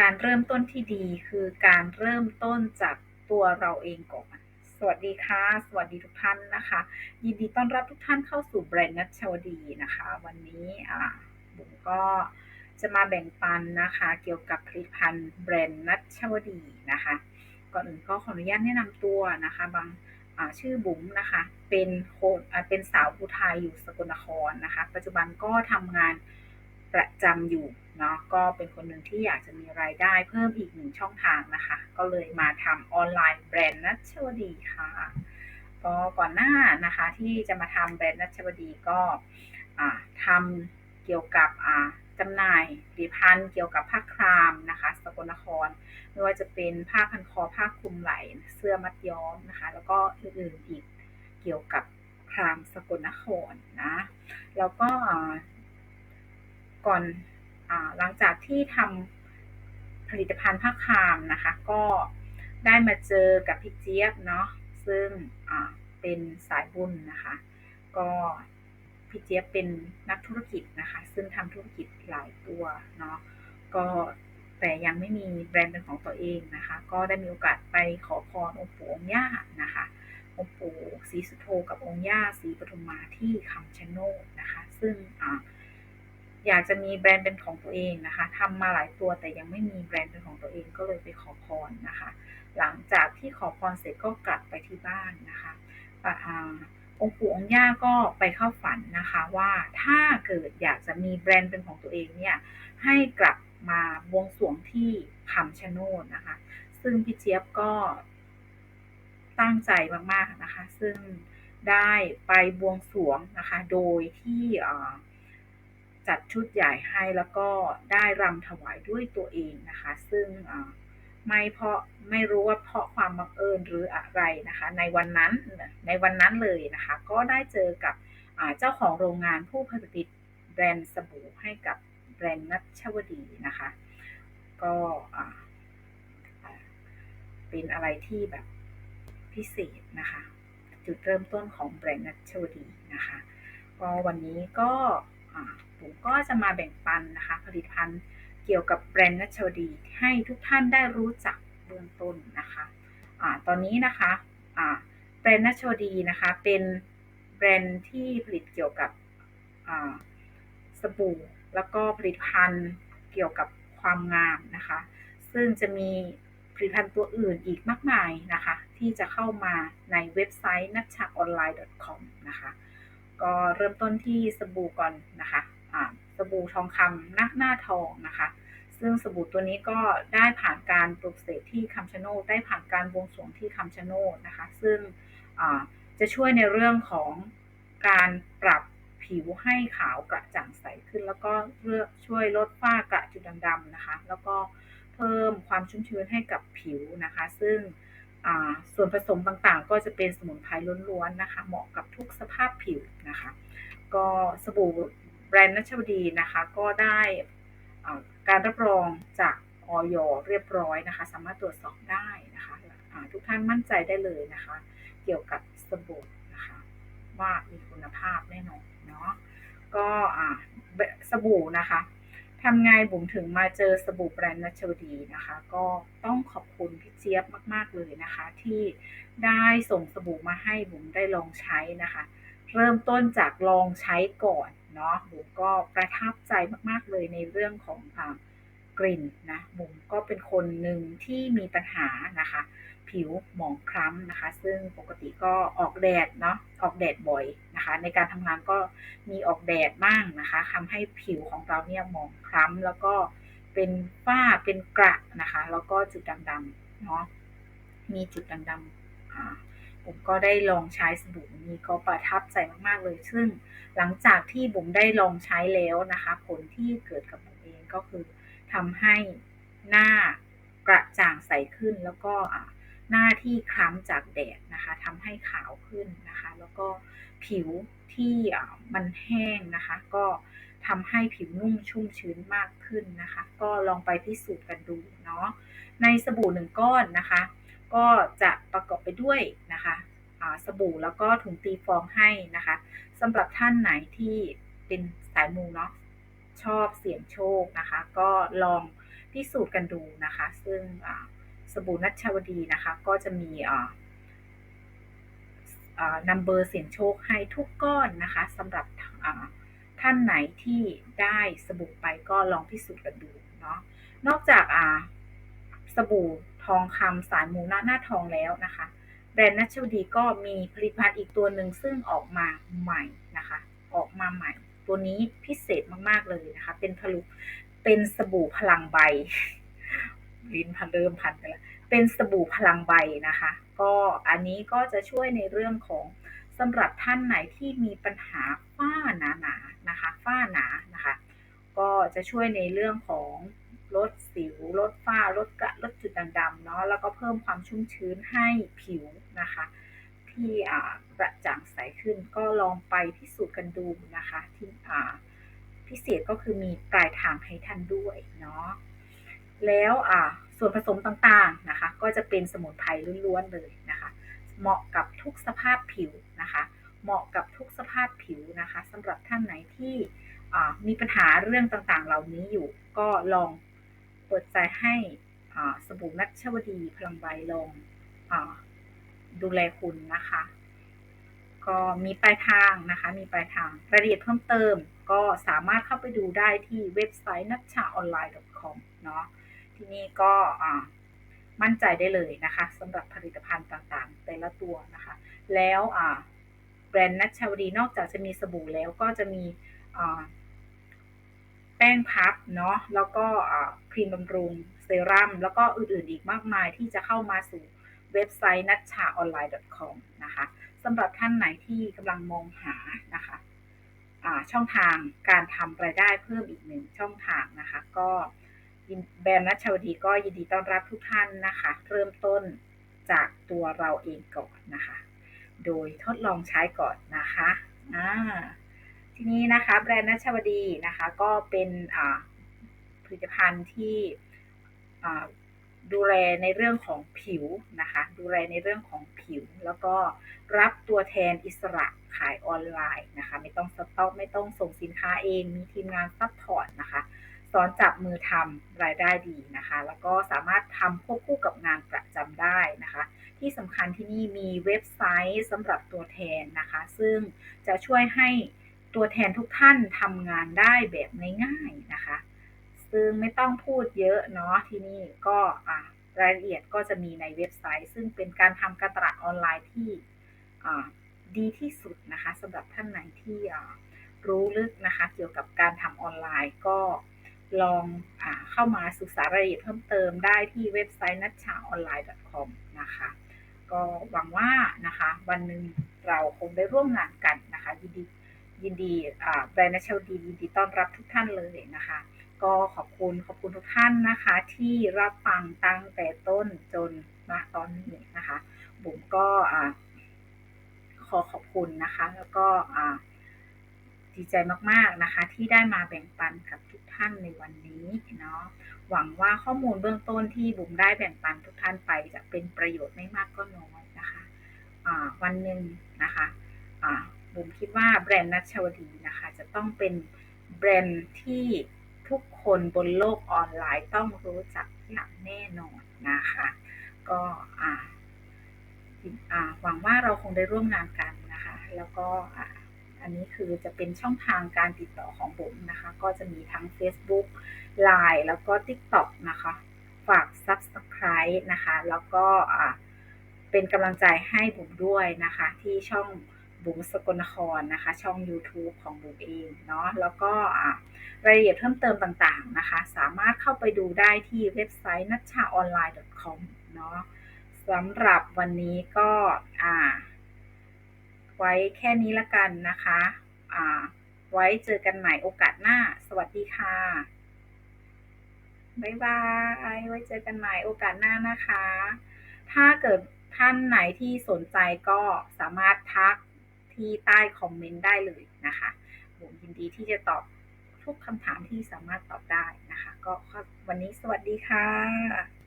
การเริ่มต้นที่ดีคือการเริ่มต้นจากตัวเราเองก่อน สวัสดีค่ะ สวัสดีทุกท่านนะคะ ยินดีต้อนรับทุกท่านเข้าสู่แบรนด์นัชชวดีนะคะ วันนี้อ่าบุ๋มก็จะมาแบ่งปันนะคะ เกี่ยวกับผลิตภัณฑ์แบรนด์นัชชวดีนะคะ ก่อนอื่นก็ขออนุญาตแนะนำตัวนะคะ บางชื่อบุ๋มนะคะ เป็นคนเป็นสาวอุทัยอยู่สกลนครนะคะ ปัจจุบันก็ทำงานประจำอยู่ เนาะก็เป็นคนหนึ่งที่อยากจะมีรายได้เพิ่มอีกหนึ่งช่องทางนะคะ ก็เลยมาทำออนไลน์แบรนด์นัชวดีค่ะก็ก่อนหน้านะคะที่จะมาทำแบรนด์นัชวดีก็ทำเกี่ยวกับจำหน่ายผลิตภัณฑ์เกี่ยวกับผ้าครามนะคะ สกลนคร ไม่ว่าจะเป็นผ้าพันคอผ้าคลุมไหล่เสื้อมัดย้อมนะคะ แล้วก็อื่นๆอีกเกี่ยวกับครามสกลนครนะ แล้วก็ก่อน หลังจากที่ทำผลิตภัณฑ์ผ้าคามนะคะ ก็ได้มาเจอกับพี่เจี๊ยบเนาะซึ่งเป็นสายบุญนะคะ ก็พี่เจี๊ยบเป็นนักธุรกิจนะคะ ซึ่งทำธุรกิจหลายตัวเนาะก็แต่ยังไม่มีแบรนด์เป็นของตัวเองนะคะ ก็ได้มีโอกาสไปขอพรองค์ปู่องค์ย่านะคะองค์ปู่ศรีสุโธกับองค์ย่าศรีปทุมมาที่คำชะโนดนะคะ ซึ่งอ่า อยากจะมีแบรนด์เป็นของตัวเองนะคะทำมาหลายตัวแต่ยังไม่มีแบรนด์เป็นของตัวเองก็เลยไปขอพรนะคะ หลังจากที่ขอพรเสร็จก็กลับไปที่บ้านนะคะองค์ปู่องค์ย่าก็ไปเข้าฝันนะคะว่าถ้าเกิดอยากจะมีแบรนด์เป็นของตัวเองเนี่ยให้กลับมาบวงสรวงที่คำชะโนดนะคะ ซึ่งพี่เจี๊ยบก็ตั้งใจมากๆนะคะ ซึ่งได้ไปบวงสรวงนะคะ โดยที่ จัดชุดใหญ่ให้แล้วก็ได้รำถวายด้วยตัวเองนะคะ ซึ่งไม่เพราะไม่รู้ว่าเพราะความบังเอิญหรืออะไรนะคะ ในวันนั้นในวันนั้นเลยนะคะ ก็ได้เจอกับเจ้าของโรงงานผู้ผลิตแบรนด์สบู่ให้กับแบรนด์นัชวดีนะคะ ก็เป็นอะไรที่แบบพิเศษนะคะ จุดเริ่มต้นของแบรนด์นัชวดีนะคะก็วันนี้ก็ ผมก็จะมาแบ่งปันนะคะ ผลิตภัณฑ์เกี่ยวกับแบรนด์นัชวดี ให้ทุกท่านได้รู้จักเบื้องต้นนะคะอ่าตอนนี้นะคะอ่าแบรนด์นัชวดีนะคะ เป็นแบรนด์ที่ผลิตเกี่ยวกับสบู่ แล้วก็ผลิตภัณฑ์เกี่ยวกับความงามนะคะ ซึ่งจะมีผลิตภัณฑ์ตัวอื่นอีกมากมายนะคะ ที่จะเข้ามาในเว็บไซต์นัชชาออนไลน์ .com นะคะ ก็เริ่มต้นที่สบู่ก่อนนะคะสบู่ทองคำหน้าหน้าทองนะคะ ซึ่งสบู่ตัวนี้ก็ได้ผ่านการปลูกเสกที่คำชะโนดได้ผ่านการบวงสรวงที่คำชะโนดนะคะ ซึ่งจะช่วยในเรื่องของการปรับผิวให้ขาวกระจ่างใสขึ้น แล้วก็เพื่อช่วยลดฝ้ากระจุดดำๆนะคะ แล้วก็เพิ่มความชุ่มชื้นให้กับผิวนะคะ ซึ่ง ส่วนผสมต่างๆ ก็จะเป็นสมุนไพรล้วนๆนะคะ เหมาะกับทุกสภาพผิวนะคะ ก็สบู่แบรนด์นัชวดีนะคะ ก็ได้การรับรองจากออยเรียบร้อยนะคะ สามารถตรวจสอบได้นะคะทุกท่านมั่นใจได้เลยนะคะ เกี่ยวกับสบู่นะคะ ว่ามีคุณภาพแน่นอนเนาะก็สบู่นะคะ ทำไงบุ๋มถึงมาเจอสบู่แบรนด์นัชวดีนะคะ ก็ต้องขอบคุณพี่เจี๊ยบมาก ๆ เลยนะคะ ที่ได้ส่งสบู่มาให้บุ๋มได้ลองใช้นะคะ เริ่มต้นจากลองใช้ก่อนเนาะบุ๋มก็ประทับใจมากๆเลยในเรื่องของกลิ่นนะบุ๋มก็เป็นคนหนึ่งที่มีปัญหานะคะ ผิวหมองคล้ำนะคะ ซึ่งปกติก็ออกแดดเนาะออกแดดบ่อยนะคะ ในการทำงานก็มีออกแดดบ้างนะคะทำให้ผิวของเราเนี่ยหมองคล้ำแล้วก็เป็นฝ้าเป็นกระนะคะ แล้วก็จุดดำๆเนาะมีจุดดำๆผมก็ได้ลองใช้สบู่นี้ก็ประทับใจมากๆเลย ซึ่งหลังจากที่บุ๋มได้ลองใช้แล้วนะคะ ผลที่เกิดกับบุ๋มเองก็คือทำให้หน้ากระจ่างใสขึ้นแล้วก็ หน้าที่คล้ำจากแดดนะคะทำให้ขาวขึ้นนะคะ แล้วก็ผิวที่มันแห้งนะคะ ก็ทำให้ผิวนุ่มชุ่มชื้นมากขึ้นนะคะ ก็ลองไปพิสูจน์กันดูเนาะในสบู่หนึ่งก้อนนะคะ ก็จะประกอบไปด้วยนะคะสบู่แล้วก็ถุงตีฟองให้นะคะสำหรับท่านไหนที่เป็นสายมูเนาะชอบเสี่ยงโชคนะคะ ก็ลองพิสูจน์กันดูนะคะ ซึ่ง สบู่นัชชาวดีนะคะ ก็จะมีนัมเบอร์เสียงโชคให้ทุกก้อนนะคะสำหรับท่านไหนที่ได้สบู่ไปก็ลองพิสูจน์กันดูเนาะนอกจากสบู่ทองคำสายมูหน้าหน้าทองแล้วนะคะแบรนด์นัชชวดีก็มีผลิตภัณฑ์อีกตัวหนึ่งซึ่งออกมาใหม่นะคะ ออกมาใหม่ ตัวนี้พิเศษมาก ๆ เลยนะคะ เป็นผลุเป็นสบู่พลังใบ ลิ้นพันเริ่มพันไปแล้วเป็นสบู่พลังใบนะคะ ก็อันนี้ก็จะช่วยในเรื่องของสำหรับท่านไหนที่มีปัญหาฝ้าหนาๆนนะคะ ฝ้าหนานะคะ ก็จะช่วยในเรื่องของลดสิวลดฝ้าลดกระลดจุดด่างๆเนาะแล้วก็เพิ่มความชุ่มชื้นให้ผิวนะคะ ที่กระจ่างใสขึ้นก็ลองไปพิสูจน์กันดูนะคะที่พิเศษก็คือมีปลายทางให้ท่านด้วยเนาะ แล้วส่วนผสมต่างๆนะคะ ก็จะเป็นสมุนไพรล้วนๆเลยนะคะ เหมาะกับทุกสภาพผิวนะคะ เหมาะกับทุกสภาพผิวนะคะสำหรับท่านไหนที่มีปัญหาเรื่องต่างๆ เหล่านี้อยู่ ก็ลองเปิดใจให้สบู่นัชวดีพลังใบลองดูแลคุณนะคะ ก็มีปลายทางนะคะ มีปลายทางรายละเอียดเพิ่มเติม ก็สามารถเข้าไปดูได้ที่เว็บไซต์นัชชาออนไลน์ .com เนาะ ที่นี่ก็มั่นใจได้เลยนะคะสำหรับผลิตภัณฑ์ต่างๆ แต่ละตัวนะคะ แล้วแบรนด์นัชชาวดีนอกจากจะมีสบู่แล้วก็จะมีแป้งพับเนาะแล้วก็ครีมบำรุงเซรั่มแล้วก็อื่นๆอีกมากมายที่จะเข้ามาสู่เว็บไซต์นัชชาออนไลน์ .com นะคะสำหรับท่านไหนที่กำลังมองหานะคะช่องทางการทำรายได้เพิ่มอีกหนึ่งช่องทางนะคะ ก็ แบรนด์นัชวดีก็ยินดีต้อนรับทุกท่านนะคะ เริ่มต้นจากตัวเราเองก่อนนะคะ โดยทดลองใช้ก่อนนะคะอ่าทีนี้นะคะแบรนด์นัชวดีนะคะก็เป็นผลิตภัณฑ์ที่ดูแลในเรื่องของผิวนะคะ ดูแลในเรื่องของผิว แล้วก็รับตัวแทนอิสระขายออนไลน์นะคะ ไม่ต้องสต็อกไม่ต้องส่งสินค้าเอง มีทีมงานซัพพอร์ตนะคะ สอนจับมือทำรายได้ดีนะคะ แล้วก็สามารถทำควบคู่กับงานประจำได้นะคะ ที่สำคัญที่นี่มีเว็บไซต์สำหรับตัวแทนนะคะ ซึ่งจะช่วยให้ตัวแทนทุกท่านทำงานได้แบบง่ายๆนะคะ ซึ่งไม่ต้องพูดเยอะเนาะที่นี่ก็รายละเอียดก็จะมีในเว็บไซต์ ซึ่งเป็นการทำการตลาดออนไลน์ที่ดีที่สุดนะคะสำหรับท่านไหนที่รู้ลึกนะคะ เกี่ยวกับการทำออนไลน์ก็ ลองอเข้ามาศึกษารายละเอียดเพิ่มเติมได้ที่เว็บไซต์นัชชาออนไลน์ .com นะคะ ก็หวังว่านะคะ วันหนึ่งเราคงได้ร่วมงานกันนะคะยินดียินดีแบรนด์นัชชาดียินดีต้อนรับทุกท่านเลยนะคะ ก็ขอบคุณขอบคุณทุกท่านนะคะ ที่รับฟังตั้งแต่ต้นจนมาตอนนี้นะคะบุ๋มก็ขอขอบคุณนะคะ แล้วก็ ดีใจมากๆนะคะ ที่ได้มาแบ่งปันกับทุกท่านในวันนี้เนาะหวังว่าข้อมูลเบื้องต้นที่บุ๋มได้แบ่งปันทุกท่านไปจะเป็นประโยชน์ไม่มากก็น้อยนะคะะวันหนึ่งนะคะะบุ๋มคิดว่าแบรนด์นัชวดีนะคะ จะต้องเป็นแบรนด์ที่ทุกคนบนโลกออนไลน์ต้องรู้จักอย่างแน่นอนนะคะ ก็หวังว่าเราคงได้ร่วมงานกันนะคะ แล้วก็ อันนี้คือจะเป็นช่องทางการติดต่อของผมนะคะ ก็จะมีทั้ง Facebook Line แล้วก็ TikTok นะคะ ฝาก Subscribe นะคะ แล้วก็เป็นกำลังใจให้ผมด้วยนะคะ ที่ช่องบุ๋มสกลนครนะคะ ช่อง YouTube ของบุ๋มเองเนาะแล้วก็รายละเอียดเพิ่มเติมต่างๆนะคะ สามารถเข้าไปดูได้ที่เว็บไซต์นัชชาออนไลน์ .com เนาะสำหรับวันนี้ก็อ่า ไว้แค่นี้ละกันนะคะไว้เจอกันใหม่โอกาสหน้า สวัสดีค่ะบ๊ายบายไว้เจอกันใหม่โอกาสหน้านะคะ ถ้าเกิดท่านไหนที่สนใจก็สามารถทักที่ใต้คอมเมนต์ได้เลยนะคะผมยินดีที่จะตอบทุกคำถามที่สามารถตอบได้นะคะ ก็วันนี้สวัสดีค่ะ